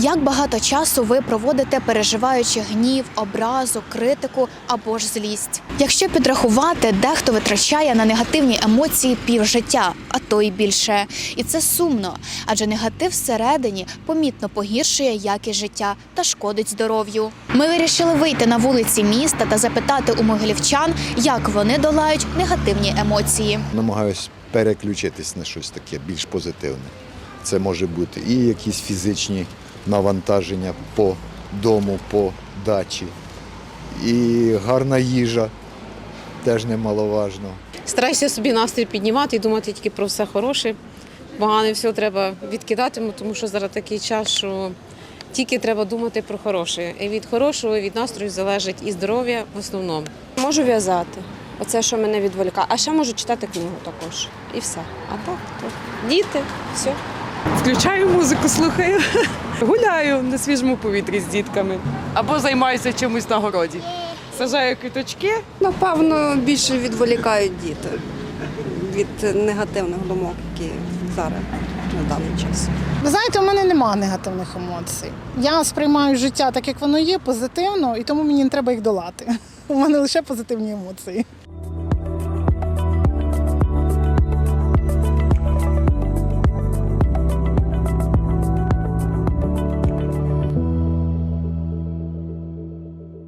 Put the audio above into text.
Як багато часу ви проводите, переживаючи гнів, образу, критику або ж злість? Якщо підрахувати, дехто витрачає на негативні емоції півжиття, а то й більше. І це сумно, адже негатив всередині помітно погіршує якість життя та шкодить здоров'ю. Ми вирішили вийти на вулиці міста та запитати у могилівчан, як вони долають негативні емоції. намагаюсь переключитись на щось таке більш позитивне. Це може бути і якісь фізичні навантаження по дому, по дачі, і гарна їжа теж немаловажно. Стараюся собі настрій піднімати і думати тільки про все хороше. Погане все треба відкидати, тому що зараз такий час, що тільки треба думати про хороше. І від хорошого, і від настрою залежить і здоров'я в основному. Можу в'язати. Оце, що мене відволікає. А ще можу читати книгу також. І все. А так, то діти, все. Включаю музику, слухаю. Гуляю на свіжому повітрі з дітками. Або займаюся чимось на городі. Сажаю квіточки. Напевно, більше відволікають діти від негативних думок, які зараз на даний час. Ви знаєте, у мене немає негативних емоцій. Я сприймаю життя так, як воно є, позитивно, і тому мені не треба їх долати. У мене лише позитивні емоції.